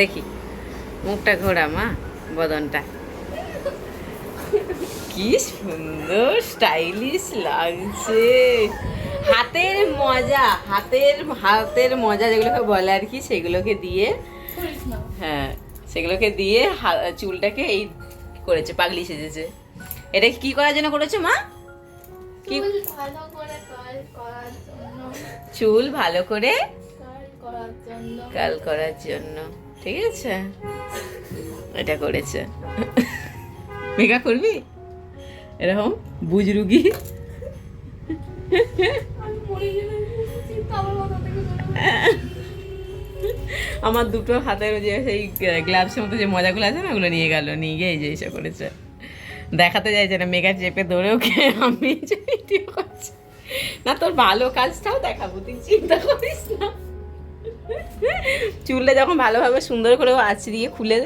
দেখি মুখটা ঘোরা মা বদনটা। কি সুন্দর স্টাইলিশ লাগছে। হাতের মজা হাতের হাতের মজা যেগুলোকে বলে আর কি সেগুলোকে দিয়ে হ্যাঁ সেগুলোকে দিয়ে চুলটাকে এই করেছে পাগলি সেজেছে। এটা কি করার জন্য করেছ মা? কি? চুল ভালো করে কাল করার জন্য। ঠিক আছে? এটা করেছে। মেঘা করবি? এরকম বুজরুগি আমি মরে আমার দুটো হাতের যে সেই গ্লাভসের মতো যে মজাগুলো আছে না, ওগুলো নিয়ে গেল, নিয়ে গিয়ে এই যে এসে করেছে। দেখাতে চাইছে না মেঘা চেপে ধরে ওকে আমি ভিডিও করছি। না, তোর ভালো কাজটাও দেখাবো, তুই চিন্তা করিস না। চুলটা যখন ভালোভাবে সুন্দর করে আঁচড়িয়ে খুলে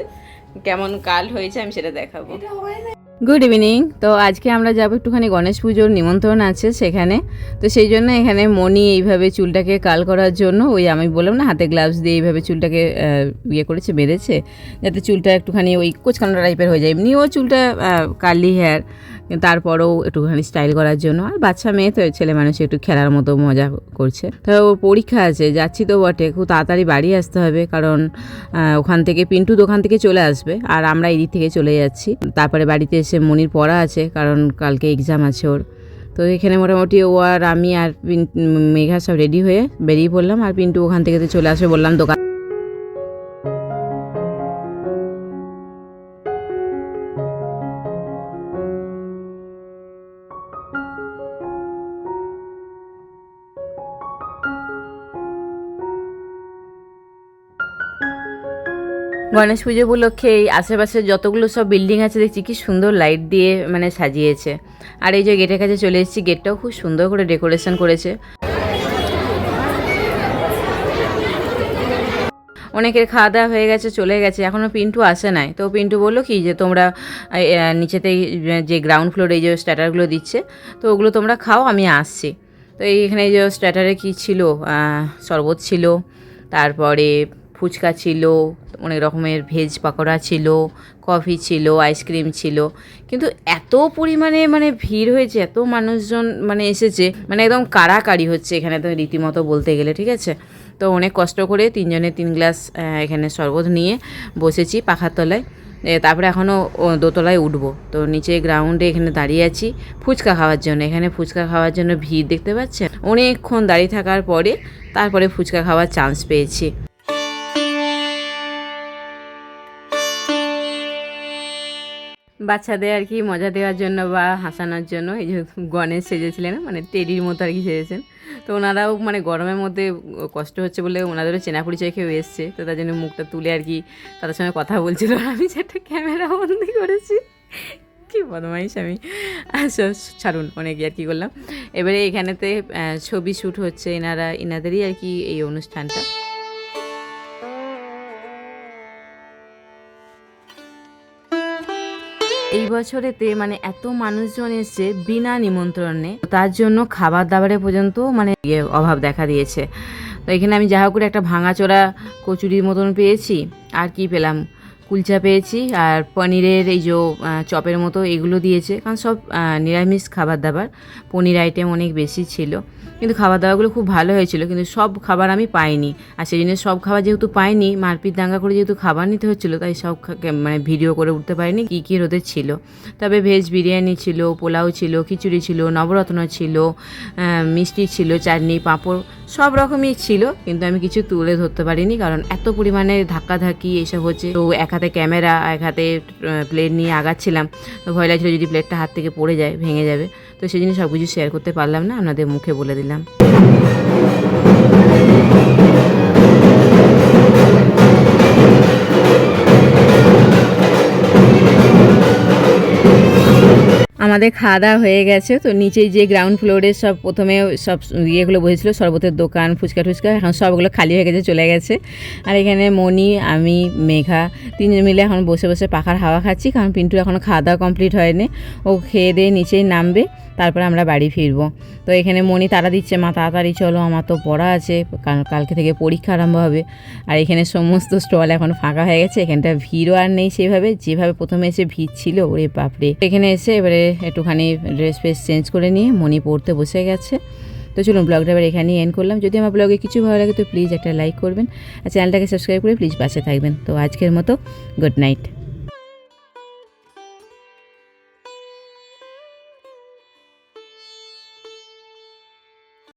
কেমন কাল হয়েছে আমি সেটা দেখাবো। গুড ইভিনিং তো আজকে আমরা যাব একটুখানি গণেশ পুজোর নিমন্ত্রণ আছে সেখানে। তো সেই জন্য এখানে মণি এইভাবে চুলটাকে কাল করার জন্য ওই আমি বললাম না হাতে গ্লাভস দিয়ে এইভাবে চুলটাকে ইয়ে করেছে বেঁধেছে যাতে চুলটা একটুখানি ওই কোচকানো টাইপের হয়ে যায়। এমনিও চুলটা কার্লি হেয়ার তারপরেও একটুখানি স্টাইল করার জন্য। আর বাচ্চা মেয়ে তো ছেলে মানুষ একটু খেলার মতো মজা করছে। তো ওর পরীক্ষা আছে, যাচ্ছি তো বটে, খুব তাড়াতাড়ি বাড়ি আসতে হবে কারণ ওখান থেকে পিন্টু দোকান থেকে চলে আসবে আর আমরা এদিক থেকে চলে যাচ্ছি। তারপরে বাড়িতে এসে মনির পড়া আছে কারণ কালকে এক্সাম আছে ওর। তো এখানে মোটামুটি ও আর আমি আর মেঘা সব রেডি হয়ে বেরিয়ে পড়লাম আর পিন্টু ওখান থেকে তো চলে আসবে বললাম দোকান গণেশ পুজো উপলক্ষে এই আশেপাশে যতগুলো সব বিল্ডিং আছে, দেখছি কি সুন্দর লাইট দিয়ে মানে সাজিয়েছে। আর এই যে গেটের কাছে চলে এসেছি গেটটাও খুব সুন্দর করে ডেকোরেশন করেছে। অনেকের খাওয়া দাওয়া হয়ে গেছে, চলে গেছে এখনও পিন্টু আসে নাই। তো পিন্টু বলল কি যে, তোমরা নিচেতে যে গ্রাউন্ড ফ্লোরে এই যে স্ট্যাটারগুলো দিচ্ছে, তো ওগুলো তোমরা খাও, আমি আসছি। তো এই এখানে এই যে স্ট্যাটারে কী ছিল? শরবত ছিল, তারপরে ফুচকা ছিল, অনেক রকমের ভেজ পাকোড়া ছিল কফি ছিল আইসক্রিম ছিল। কিন্তু এত পরিমাণে মানে ভিড় হয়েছে, এত মানুষজন মানে এসেছে মানে একদম কাড়াকাড়ি হচ্ছে এখানে তো রীতিমতো বলতে গেলে, ঠিক আছে? তো অনেক কষ্ট করে তিনজনে তিন গ্লাস এখানে শরবত নিয়ে বসেছি পাখার তলায়। তারপরে এখনও দোতলায় উঠবো। তো নিচে গ্রাউন্ডে এখানে দাঁড়িয়ে আছি ফুচকা খাওয়ার জন্য। এখানে ফুচকা খাওয়ার জন্য ভিড় দেখতে পাচ্ছেন? অনেকক্ষণ দাঁড়িয়ে থাকার পরে তারপরে ফুচকা খাওয়ার চান্স পেয়েছি। বাচ্চাদের আর কি মজা দেওয়ার জন্য বা হাসানোর জন্য, এই যে গণেশ সেজেছিলেন মানে টেডির মতো আর কি সেজেছেন। তো ওনারাও মানে গরমের মধ্যে কষ্ট হচ্ছে বলে ওনাদেরও চেনা পরিচয় কেউ এসছে, তো তার জন্য মুখটা তুলে আর কি তাদের সঙ্গে কথা বলছিল। আমি সেটা ক্যামেরা বন্দি করেছি, কি বদমাইশ আমি। আচ্ছা ছাড়ুন, অনেক আর কি করলাম। এবারে এখানেতে ছবি শ্যুট হচ্ছে এনারা, এনাদেরই আর কি এই অনুষ্ঠানটা। এই বছরেতে মানে এত মানুষজন এসছে বিনা নিমন্ত্রণে তার জন্য খাবার দাবারে পর্যন্ত মানে ইয়ে অভাব দেখা দিয়েছে। তো এখানে আমি যা করে একটা ভাঙাচোরা কচুরির মতন পেয়েছি, আর কি পেলাম? কুলচা পেয়েছি আর পনিরের এই যে চপের মতো এগুলো দিয়েছে। কারণ সব নিরামিষ খাবার দাবার পনির আইটেম অনেক বেশি ছিল। কিন্তু খাবার দাবারগুলো খুব ভালো হয়েছিল। কিন্তু সব খাবার আমি পাইনি। আর সেই জন্য সব খাবার যেহেতু পাইনি, মারপিট দাঙ্গা করে যেহেতু খাবার নিতে হচ্ছিল, তাই সব মানে ভিডিও করে উঠতে পারিনি কী কী রোদের ছিল। তবে ভেজ বিরিয়ানি ছিল, পোলাও ছিল, খিচুড়ি ছিল, নবরত্ন ছিল মিষ্টি ছিল, চাটনি, পাঁপড়, সব রকমই ছিল। কিন্তু আমি কিছু তুলে ধরতে পারিনি, কারণ এত পরিমাণে ধাক্কাধাক্কি এসব হচ্ছে। তো এক হাতে ক্যামেরা, এক হাতে প্লেট নিয়ে আগাচ্ছিলাম। তো ভয় লাগছিল যদি প্লেটটা হাত থেকে পড়ে যায়, ভেঙে যাবে। তো সেই জন্য সব কিছু শেয়ার করতে পারলাম না, আপনাদের মুখে বলে দিলাম। আমাদের খাওয়া দাওয়া হয়ে গেছে, তো নিচেই যে গ্রাউন্ড ফ্লোরে সব প্রথমে সব ইয়েগুলো বসেছিল, শরবতের দোকান, ফুচকা টুচকা, এখন সবগুলো খালি হয়ে গেছে, চলে গেছে। আর এখানে মনি, আমি, মেঘা তিনজন মিলে এখন বসে বসে পাখার হাওয়া খাচ্ছি, কারণ পিন্টু এখনও খাওয়া দাওয়া কমপ্লিট হয়নি। ও খেয়ে দিয়ে নিচেই নামবে, তারপরে আমরা বাড়ি ফিরবো। তো এখানে মনি তারা দিচ্ছে, মা, তাড়াতাড়ি চলো, আমার তো পড়া আছে কালকে থেকে পরীক্ষা আরম্ভ হবে। আর এখানে সমস্ত স্টল এখন ফাঁকা হয়ে গেছে, এখানটা ভিড়ও আর নেই সেভাবে, যেভাবে প্রথমে এসে ভিড় ছিল, ওরে বাপরে। এখানে এসে এবারে একটুখানি ড্রেস ফ্রেস চেঞ্জ করে নিয়ে মনি পড়তে বসে গেছে। তো চলুন ব্লগটা এবার এখানেই এন্ড করলাম। যদি আমার ব্লগে কিছু ভালো লাগে তো প্লিজ একটা লাইক করবেন। আর চ্যানেলটাকে সাবস্ক্রাইব করে প্লিজ পাশে থাকবেন। তো আজকের মতো গুড নাইট